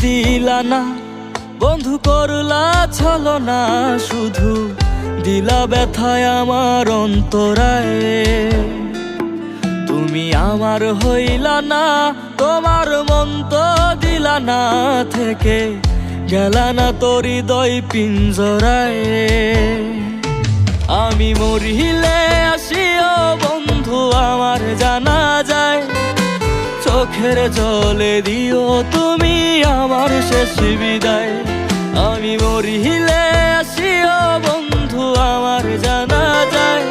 দিলা না। বন্ধু করলা ছলো না শুধু। দিলা ব্যথায় আমার অন্তরায়। তুমি আমার হইলা না, তোমার মন তো দিলা না থেকে। গেলা না তোর হৃদয় পিঞ্জরায়। আমি মরিলে আসিও বন্ধু আমার জানা চোখের জলে দিও তুমি আমার শেষ বিদায়। আমি মরিলে আসিও বন্ধু, আমার জানা যায়।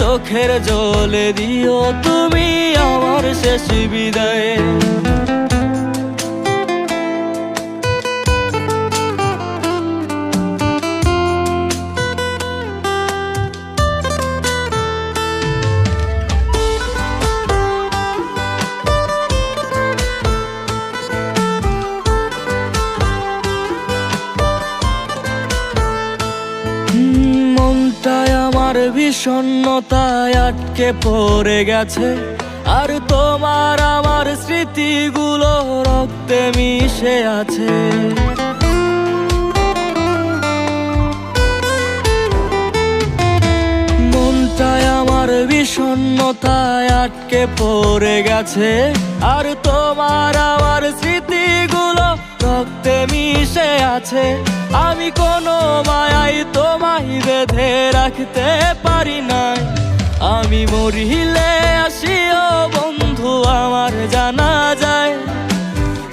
চোখের জলে দিও তুমি আমার শেষ বিদায়। বিষণ্ণতায় আটকে পড়ে গেছে। আর তোমার আমার স্মৃতিগুলো রক্তে মিশে আছে। মনটায় আমার বিষণ্ণতায় আটকে পড়ে গেছে। আর তোমার আমার স্মৃতিগুলো রক্তে মিশে আছে। আমি কোনো মায়াই তোমায় বেঁধে রাখতে পারি নাই। আমি মরিলে আসিও বন্ধু, আমার জানা যায়।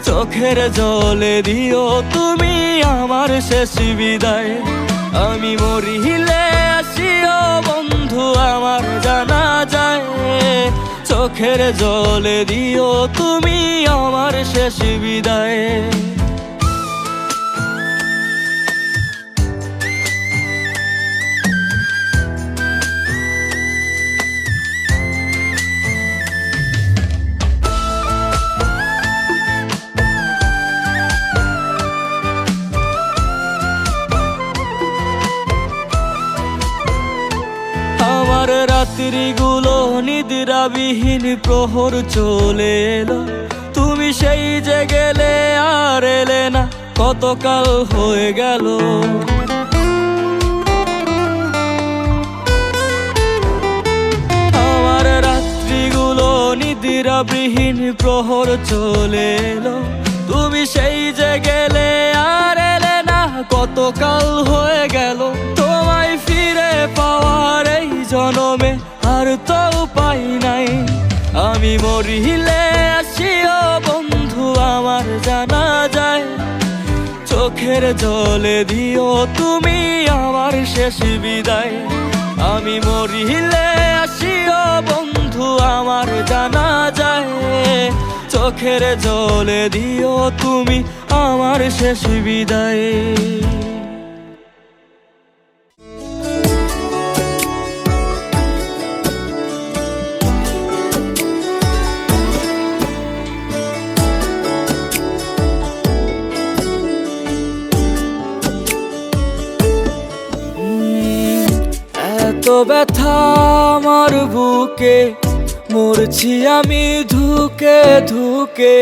চোখের জলে দিও তুমি আমার শেষ বিদায়। আমি মরিলে আসিও বন্ধু, আমার জানা যায়। চোখের জলে দিও তুমি আমার শেষ বিদায়। রাত্রিগুলো নিদ্রাবিহীন প্রহর চলে এলো। তুমি সেই যে গেলে আর এলে না, কতকাল হয়ে গেল। আমার রাত্রিগুলো নিদ্রাবিহীন প্রহর চলে এলো। তুমি সেই যে গেলে আর এলে কতকাল হয়ে গেল। তোমায় ফিরে পাওয়ার এই জনমে আর তো উপায় নাই। আমি মরিলে আসিও বন্ধু, আমার জানা যায়। চোখের জলে দিও তুমি আমার শেষ বিদায়। আমি মরিলে আসিও বন্ধু, আমার জানা যায়। চোখের জলে দিও তুমি আমার শেষ বিদায়। ব্যথা আমার বুকে মরছি আমি ধুকে ধুকে।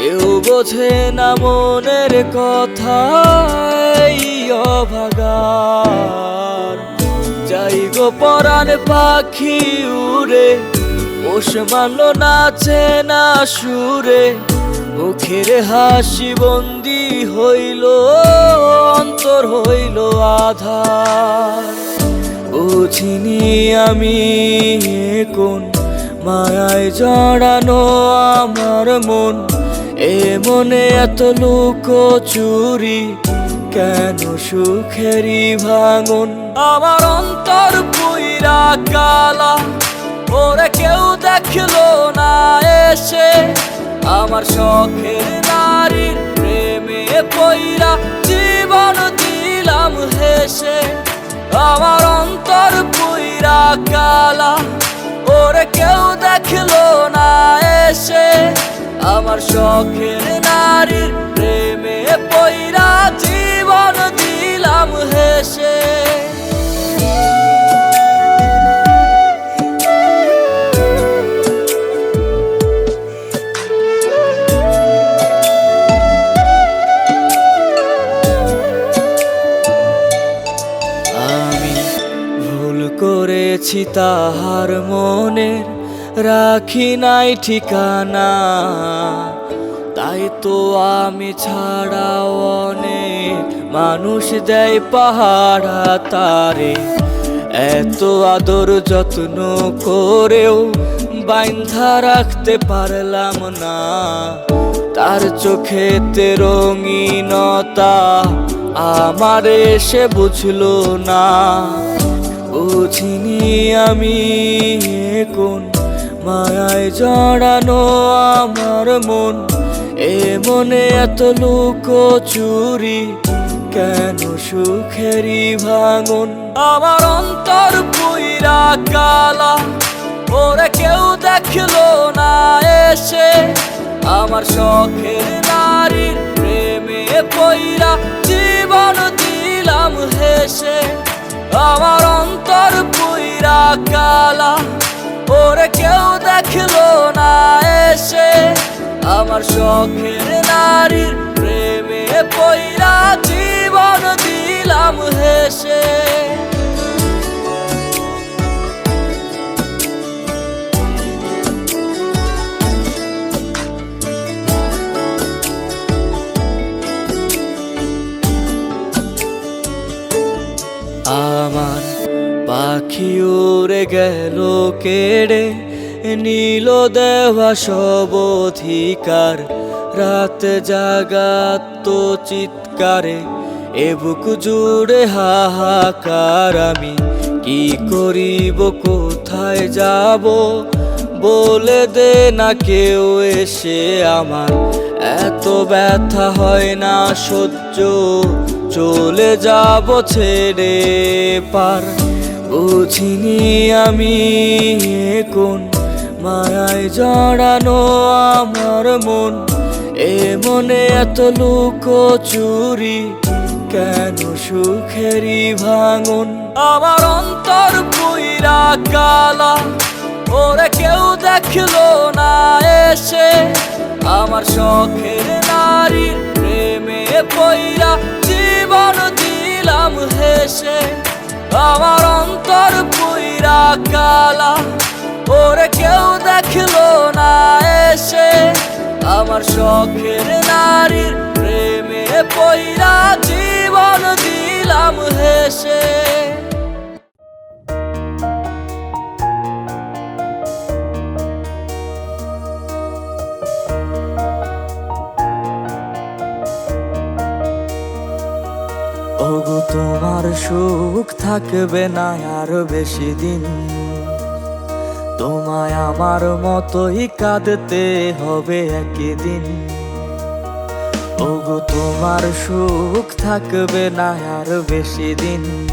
কেউ বোঝে না মনের কথা অভাগার। যাই গো পরাণ পাখি উড়ে, পোষ মানলো নাচে না সুরে, মুখের হাসি বন্দি হইল, অন্তর হইল আধার। বুঝিনি আমি কোন মায়ায় জড়ানো আমার মন এ মনে এত লুক চুরি, কেন সুখেরই ভাঙন? আমার অন্তর পুইরা কালা, ওরে কেউ দেখল না এসে। আমার শখের নারীর প্রেমে পইরা জীবন দিলাম হেসে। আমার অন্তর পুইরা কালা, ওরে কেউ দেখল না এসে। আমার শখের নারীর প্রেমে পৈরা জীবন দিলাম হেসে। করেছি তাহার মনের রাখি নাই ঠিকানা। তাই তো আমি ছাড়াও অনেক মানুষ দেয় পাহাড়া তারে। এত আদর যত্ন করেও বাইন্ধা রাখতে পারলাম না। তার চোখেতে রঙিনতা আমার এসে বুঝলো না। বুঝিনি আমি কোন মায়ায় জড়ানো আমার মন, এ মনে এত লুক চুরি, কেন সুখেরই ভাঙন? আমার অন্তর পুইরা কালা, ওরে কেউ দেখল না এসে। আমার শখের নারীর প্রেমে পইরা জীবন দিলাম হেসে। আমার অন্তর পুইরা কালা ওরে কেউ দেখল না এসে আমার শখের নারীর গেল কেড়ে, নীল দেওয়া সব অধিকার। রাত জাগাত চিৎকারে, এ বুক জুড়ে হাহাকার আমি। কি করিব, কোথায় যাব বলে দে না কেউ এসে আমার। এত ব্যথা হয় না সহ্য, চলে যাব ছেড়ে পার। বুঝিনি আমি কোন মায়ায় জড়ানো আমার মন। এ মনে এত লুক চুরি, কেন সুখেরই ভাঙন? আমার অন্তর পুইরা কালা, ওরে কেউ দেখল না এসে। আমার শখের নারীর প্রেমে পইরা জীবন দিলাম হেসে। আমার অন্তর পুইরা কালা, ওরে কেউ দেখল না এসে। আমার শখের নারীর প্রেমে পইরা জীবন দিলাম হেসে। তোমার সুখ থাকবে না আর বেশি দিন। তোমায় আমার মতোই কাঁদতে হবে একদিন। ওগো, তোমার সুখ থাকবে না আর বেশি দিন।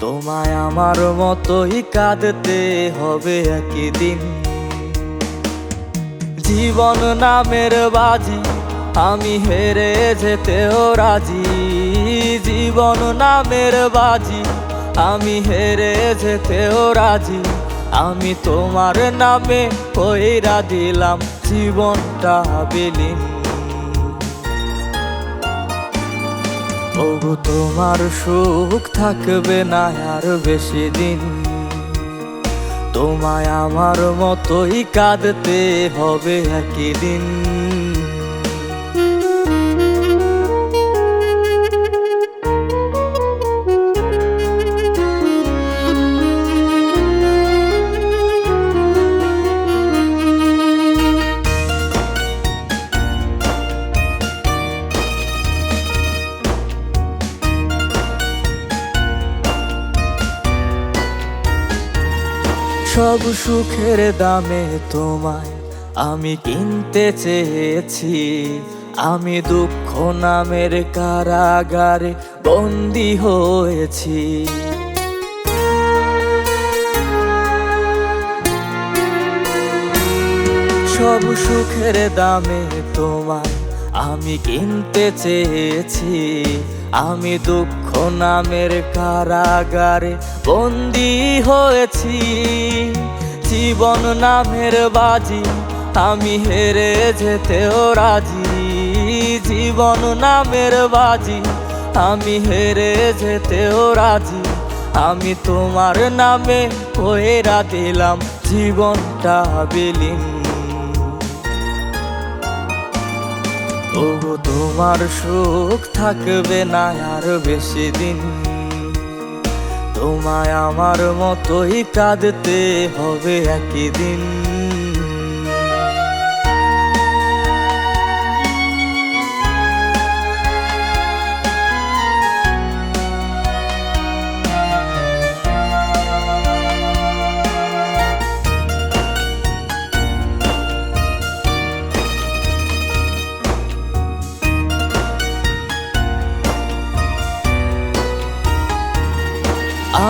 তোমায় আমার মতোই কাঁদতে হবে একদিন। জীবন নামের বাজি আমি হেরে যেতেও রাজি, জীবন নামের বাজি। আমি হেরে যেতেও রাজি, আমি তোমার নামে কইরা দিলাম জীবনটা বিলীন। ওগো তোমার সুখ থাকবে না আর বেশি দিন। তোমায় আমার মতোই কাঁদতে হবে একদিন সব সুখের দামে তোমায় আমি কিনতে চেয়েছি। আমি দুঃখ নামের কারাগারে বন্দি হয়েছি। সব সুখের দামে তোমায় আমি কিনতে চেয়েছি। আমি দুঃখ নামের কারাগারে বন্দি হয়েছি। জীবন নামের বাজি, আমি হেরে যেতেও রাজি। জীবন নামের বাজি, আমি হেরে যেতেও রাজি। আমি তোমার নামে কইরা দিলাম জীবনটা বিলীন। তবু তোমার সুখ থাকবে না আর বেশি দিন। তোমায় আমার মতোই কাঁদতে হবে একই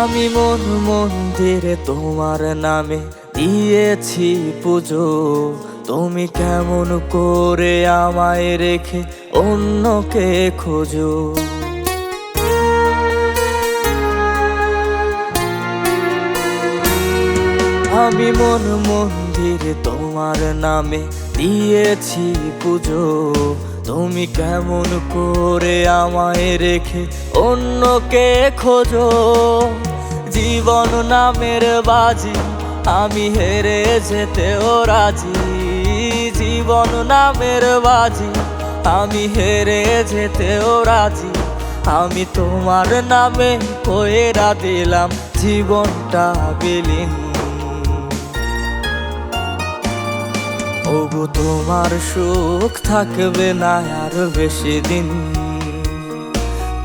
আমি মন মন্দিরে তোমার নামে দিয়েছি পুজো। তুমি কেমন করে আমায় রেখে অন্যকে খোঁজো? আমি মন মন্দিরে তোমার নামে দিয়েছি পুজো। তুমি কেমন করে আমায় রেখে অন্যকে খোঁজো? জীবন নামের বাজি, আমি হেরে যেতেও রাজি। জীবন নামের বাজি, আমি হেরে যেতেও রাজি। আমি তোমার নামে কইরা দিলাম জীবনটা বিলীন। ওগো তোমার সুখ থাকবে না আর বেশি দিন।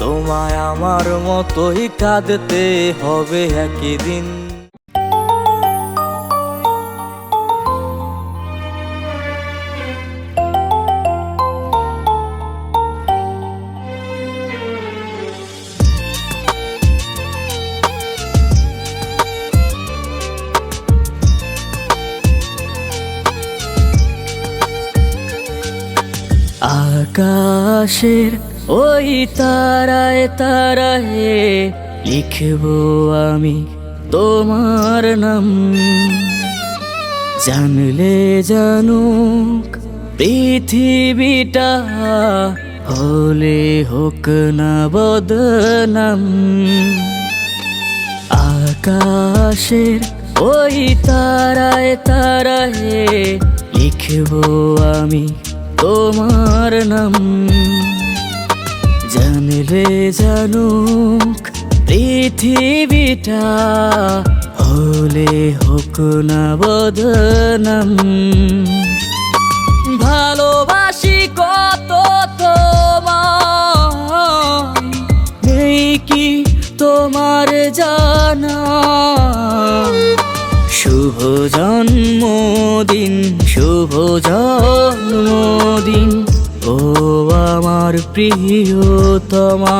তোমায় আমার মতোই কাঁদতে হবে একই দিন। আকাশের ওই তারায় তারায় লিখব আমি তোমার নাম। জানলে জানুক পৃথিবীটা, হলে হোক না বদনাম। আকাশের ওই তারায় তারায় লিখব আমি তোমার নাম। জানলে জানুক পৃথিবীটা, হলে হোক না বদনাম। ভালোবাসি কত নেই কি তোমার জানা? শুভ জন্মদিন শুভ জন্মদিন। ও আমার প্রিয়তমা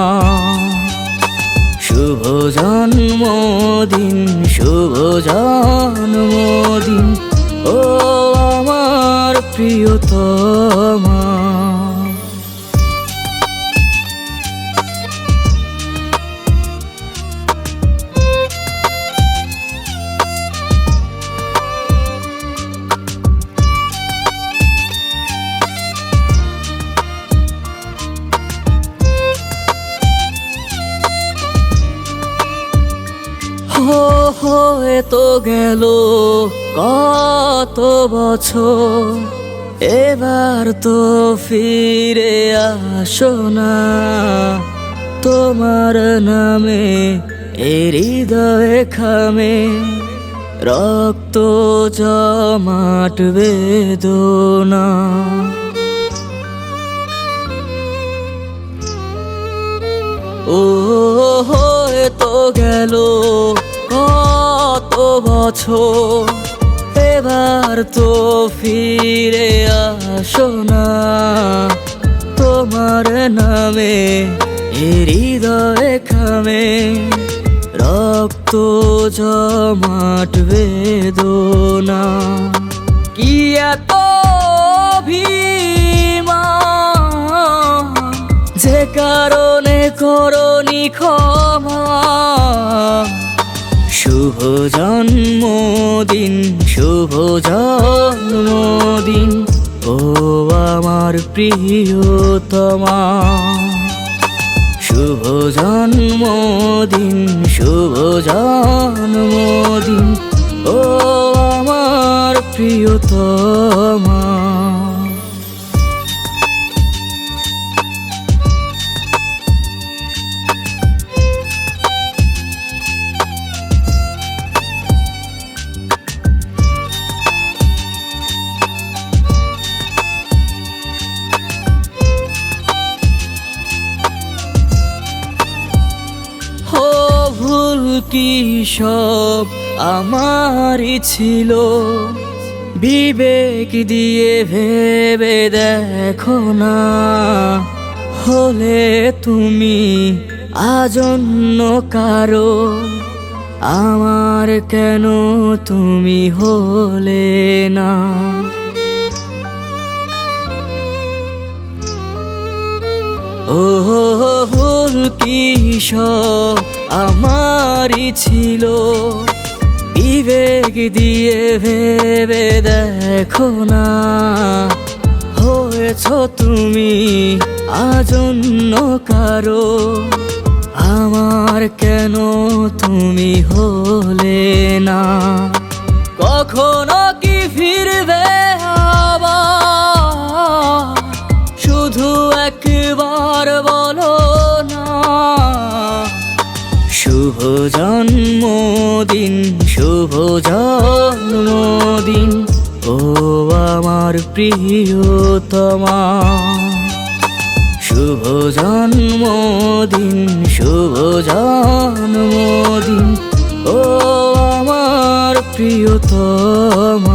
শুভ জন্মদিন শুভ জন্মদিন ও আমার প্রিয়তমা। ফিরে আসো না। তোমার নামে, এ হৃদয়ে খামে, রক্ত জমাট বেদনা ও হয়ে তো গেল কত বছর। এবার তো ফিরে আসো না। তোমার নামে হৃদয়ে খামে, রক্ত জমাট বেদনা। কি এত যে কারণে করনি ক্ষমা? শুভ জন্মদিন শুভ জন্মদিন। ও আমার প্রিয়তমা। শুভ জন্মদিন শুভ জন্মদিন। ও আমার প্রিয়তমা। ছিল, বিবেক দিয়ে ভেবে দেখো না। হলে তুমি আজন্য কারও, আমার কেন তুমি হলে না? ও ভুল কি সব আমারই ছিল? বিবেক দিয়ে ভেবে দেখো না। হয়েছ তুমি আজন্য কারও। আমার কেন তুমি হলে না? কখনো কি ফিরবে আবার? শুধু একবার বলো শুভ জন্মদিন শুভ জন্মদিন। ও আমার প্রিয়তমা। শুভ জন্মদিন শুভ জন্মদিন। ও আমার প্রিয়তমা।